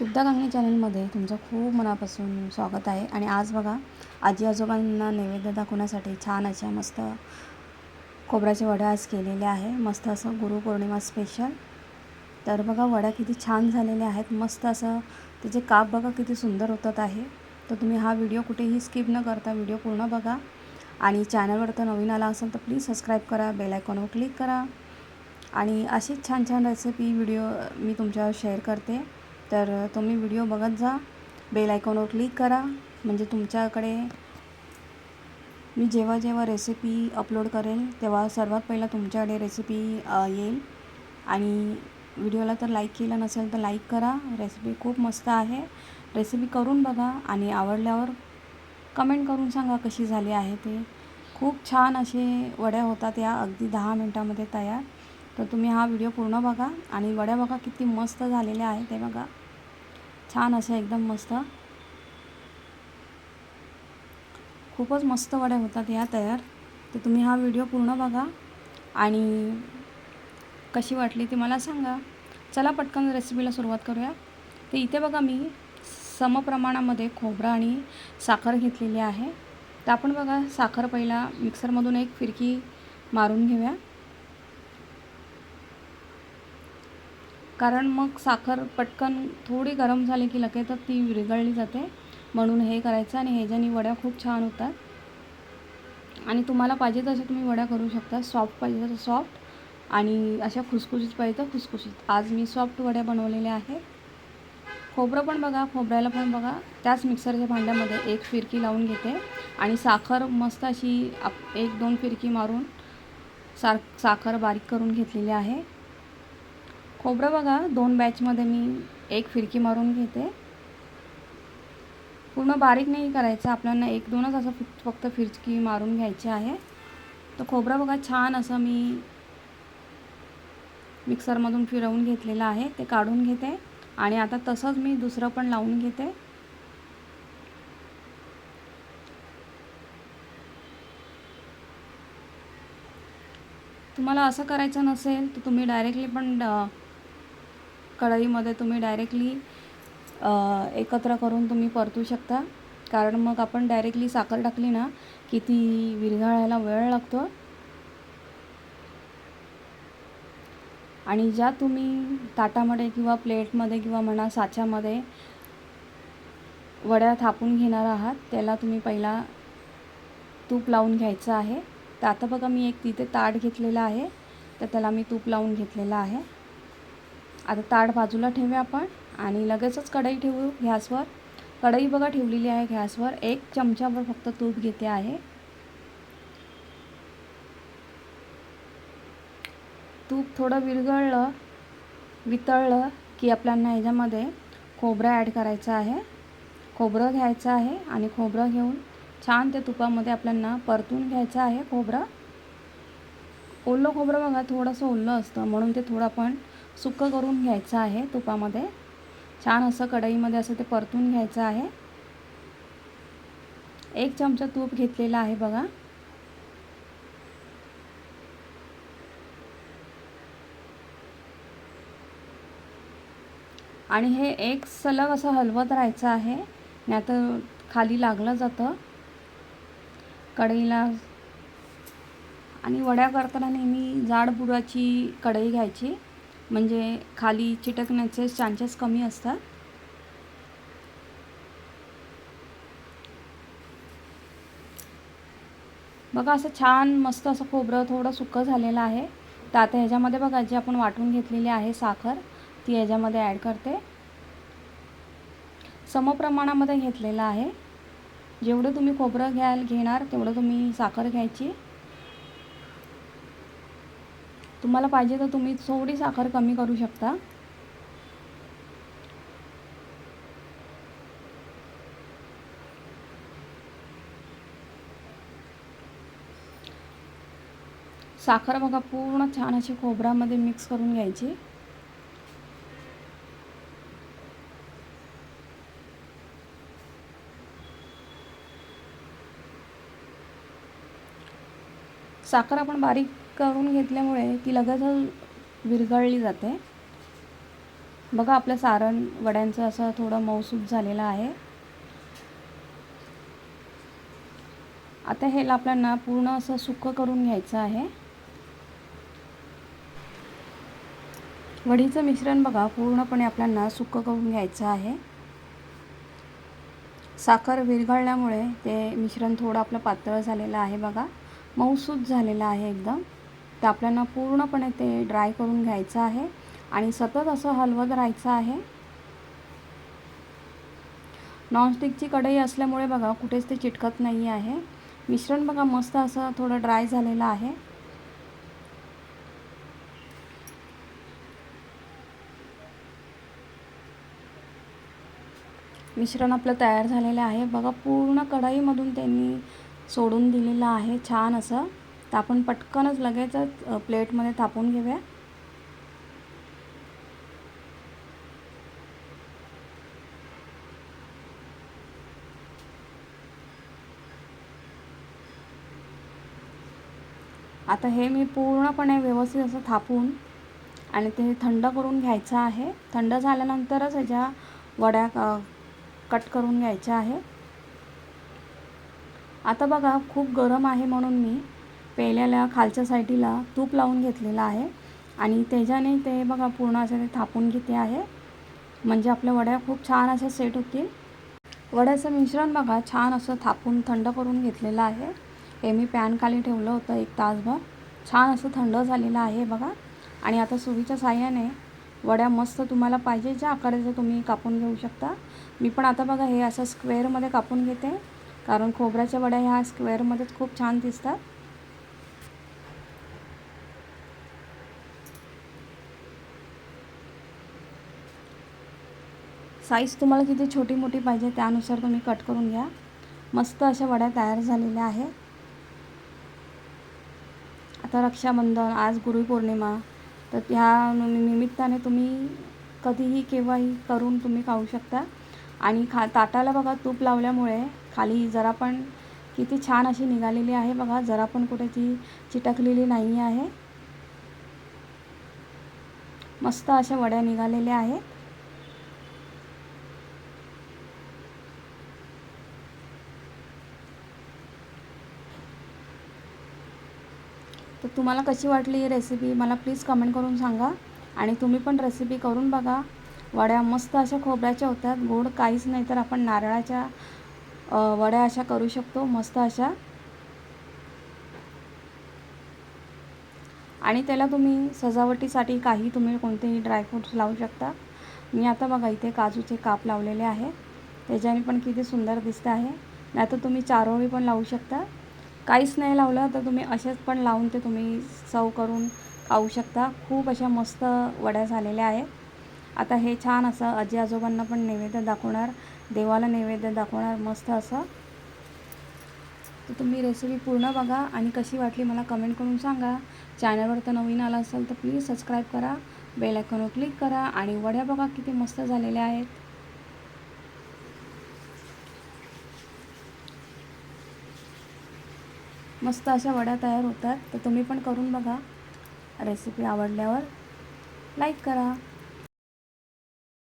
शुद्धा गांगणी चॅनलमध्ये तुमचं खूप मनापासून स्वागत आहे. आणि आज बघा आजी आजोबांना नैवेद्य दाखवण्यासाठी छान अशा मस्त खोबऱ्याच्या वड्या आज केलेल्या आहे. मस्त असं गुरुपौर्णिमा स्पेशल तर बघा वड्या किती छान झालेल्या आहेत. मस्त असं त्याचे काप बघा किती सुंदर होतात आहे. तर तुम्ही हा व्हिडिओ कुठेही स्किप न करता व्हिडिओ पूर्ण बघा. आणि चॅनलवर तर नवीन आला असेल तर प्लीज सबस्क्राईब करा बेल आयकॉनवर क्लिक करा. आणि अशीच छान छान रेसिपी व्हिडिओ मी तुमच्यावर शेअर करते. तर तुम्ही व्हिडिओ बघत जा. बेल आयकॉनवर क्लिक करा. म्हणजे तुमच्याकडे मी जेव्हा जेव्हा रेसिपी अपलोड करेल तेव्हा सर्वात पहिला तुमच्याकडे रेसिपी येईल. आणि व्हिडिओला तर लाईक केलं नसेल तर लाईक करा. रेसिपी खूप मस्त आहे. रेसिपी करून बघा आणि आवडल्यावर कमेंट करून सांगा कशी झाली आहे ते. खूप छान असे वड्या होतात या अगदी दहा मिनटामध्ये तयार. तर तुम्ही हा व्हिडिओ पूर्ण बघा आणि वड्या बघा किती मस्त झालेल्या आहे ते बघा. छान अशा एकदम मस्त. खूपच मस्त वड्या होतात या तयार. तर तुम्ही हा व्हिडिओ पूर्ण बघा आणि कशी वाटली ती मला सांगा. चला पटकन रेसिपीला सुरुवात करूया. तर इथे बघा मी समप्रमाणामध्ये खोबरं आणि साखर घेतलेली आहे. तर आपण बघा साखर पहिला मिक्सरमधून एक फिरकी मारून घेऊया. कारण मग साखर पटकन थोडी गरम झाली की लगेचच ती विरघळली जाते. म्हणून हे करायचं आणि ह्याच्याने वड्या खूप छान होतात आणि तुम्हाला पाहिजे तशा तुम्ही वड्या करू शकता. सॉफ्ट पाहिजे तसं सॉफ्ट आणि अशा खुसखुशीत पाहिजे तर खुसखुशीत. आज मी सॉफ्ट वड्या बनवलेल्या आहेत. खोबरं पण बघा खोबऱ्याला पण बघा. त्याच मिक्सरच्या भांड्यामध्ये एक फिरकी लावून घेते आणि साखर मस्त अशी आप एक दोन फिरकी मारून सार साखर बारीक करून घेतलेली आहे. खोबरं बघा दोन बॅचमध्ये मी एक फिरकी मारून घेते. पूर्ण बारीक नाही करायचं आपल्याला एक दोनच असं फक्त फिरकी मारून घ्यायची आहे. तर खोबरं बघा छान असं मी मिक्सरमधून फिरवून घेतलेलं आहे ते काढून घेते. आणि आता तसंच मी दुसरं पण लावून घेते. तुम्हाला असं करायचं नसेल तर तुम्ही डायरेक्टली पण कढईमध्ये तुम्ही डायरेक्टली एकत्र करून तुम्ही परतू शकता. कारण मग आपण डायरेक्टली साखर टाकली ना की ती विरघळायला वेळ लागतो. आणि ज्या तुम्ही ताटामध्ये किंवा प्लेटमध्ये किंवा म्हणा साच्यामध्ये वड्या थापून घेणार आहात त्याला तुम्ही पहिला तूप लावून घ्यायचं आहे. तर आता बघा मी एक तिथे ताट घेतलेलं आहे. तर त्याला मी तूप लावून घेतलेलं आहे. आता ताट बाजूला ठेवूया आपण आणि लगेचच कढई ठेवू गॅसवर. कढई बघा ठेवलेली आहे गॅसवर. एक चमच्यावर फक्त तूप घेते आहे. तूप थोडं विरघळलं वितळलं की आपल्याला ह्याच्यामध्ये खोबरं ॲड करायचं आहे. खोबरं घ्यायचं आहे आणि खोबरं घेऊन छान त्या तुपामध्ये आपल्याला परतून घ्यायचं आहे खोबरं. ओलं खोबरं बघा थोडंसं ओलं असतं म्हणून ते थोडं आपण सुकं करून घ्यायचं आहे तुपामध्ये. छान असं कढईमध्ये असं ते परतून घ्यायचं आहे. एक चमचा तूप घेतलेला आहे बघा. आणि हे एक सलग असं हलवत राहायचं आहे. नाहीतर खाली लागलं जातं. कढईला आणि वड्या करताना नेहमी जाड बुडाची कढई घ्यायची. म्हणजे खाली चिटकण्याचे चान्सेस कमी असतात. बघा असं छान मस्त असं खोबरं थोडं सुकं झालेलं आहे. तर आता ह्याच्यामध्ये बघा जी आपण वाटून घेतलेली आहे साखर ती ह्याच्यामध्ये ॲड करते. समप्रमाणामध्ये घेतलेलं आहे. जेवढं तुम्ही खोबरं घ्याल घेणार तेवढं तुम्ही साखर घ्यायची. तुम्हाला पाहिजे तर तुम्ही थोडी साखर कमी करू शकता. साखर बघा पूर्ण छान अशी खोबऱ्यामध्ये मिक्स करून घ्यायची. साखर आपण बारीक करून घेतल्यामुळे ती लगेच विरघळली जाते. बघा आपलं सारण वड्यांचं असं थोडं मऊसूत झालेलं आहे. आता ह्याला आपल्याला पूर्ण असं सुकं करून घ्यायचं आहे. वडीचं मिश्रण बघा पूर्णपणे आपल्याला सुकं करून घ्यायचं आहे. साखर विरघळल्यामुळे ते मिश्रण थोडं आपलं पातळ झालेलं आहे बघा. मऊसूत झालेलं आहे एकदम. तर आपल्याला पूर्णपणे ते ड्राय करून घ्यायचं आहे. आणि सतत असं हलवत राहायचं आहे. नॉनस्टिकची कढई असल्यामुळे बघा कुठेच ते चिटकत नाही आहे. मिश्रण बघा मस्त असं थोडं ड्राय झालेलं आहे. मिश्रण आपलं तयार झालेलं आहे. बघा पूर्ण कढईमधून त्यांनी सोडून दिलेलं आहे छान असं. तर आपण पटकनच लगेचच प्लेटमध्ये थापून घेऊया. आता हे मी पूर्णपणे व्यवस्थित असं थापून आणि ते थंड करून घ्यायचं आहे. थंड झाल्यानंतरच ह्याच्या वड्या कट करून घ्यायच्या आहे आता बघा खूप गरम आहे म्हणून मी पेल्याला खालच्या साईडीला तूप लावून घेतलेलं आहे. आणि त्याच्याने ते बघा पूर्ण असं ते थापून घेते आहे. म्हणजे आपल्या वड्या खूप छान अशा सेट होतील. वड्याचं मिश्रण बघा छान असं थापून थंड करून घेतलेलं आहे. हे मी पॅन खाली ठेवलं होतं एक तासभर. छान असं थंड झालेलं आहे बघा. आणि आता सुरीच्या साह्याने वड्या मस्त तुम्हाला पाहिजे ज्या आकाराच्या तुम्ही कापून घेऊ शकता. मी पण आता बघा हे असं स्क्वेअरमध्ये कापून घेते. कारण खोबऱ्याच्या वड्या ह्या स्क्वेअरमध्येच खूप छान दिसतात. साईज तुम्हाला किती छोटी मोठी पाहिजे त्यानुसार तुम्ही कट करून घ्या. मस्त अशा वड्या तयार झालेल्या आहे. आता रक्षाबंधन आज गुरुपौर्णिमा तर त्या निमित्ताने तुम्ही कधीही केव्हाही करून तुम्ही खाऊ शकता. आणि खा ताटाला बघा तूप लावल्यामुळे खाली जरा पण किती छान अशी निघालेली आहे बघा जरा पण कुठे ती चिटकलेली नाही आहे. मस्त अशा वड्या निघालेल्या आहेत. तर तुम्हाला कशी वाटली ही रेसिपी मला प्लीज कमेंट करून सांगा. आणि तुम्ही पण रेसिपी करून बघा. वड्या मस्त अशा खोबऱ्याच्या होत्यात. गोड काहीच नाही तर आपण नारळाच्या वड्या अशा करू शकतो. मस्त अशा. आणि त्याला तुम्ही सजावटीसाठी काही तुम्ही कोणतेही ड्रायफ्रूट्स लावू शकता. मी आता बघा इथे काजूचे काप लावलेले आहे त्याच्याने पण किती सुंदर दिसतं आहे. नाही तर तुम्ही चारोळी पण लावू शकता. काहीच नाही लावलं तर तुम्ही असेच पण लावून ते तुम्ही सव करून खाऊ शकता. खूप अशा मस्त वड्या झालेल्या आहेत. आता हे छान असं आजी आजोबांना पण नैवेद्य दाखवणार देवाला नैवेद्य दाखवणार मस्त असं. तर तुम्ही रेसिपी पूर्ण बघा आणि कशी वाटली मला कमेंट करून सांगा. चॅनलवर तर नवीन आला असेल तर प्लीज सबस्क्राईब करा बेल आयकॉनवर क्लिक करा आणि वड्या बघा किती मस्त झालेल्या आहेत. मस्त अशा वड्या तयार होतात. तर तुम्ही पण करून बघा. रेसिपी आवडल्यावर लाईक करा.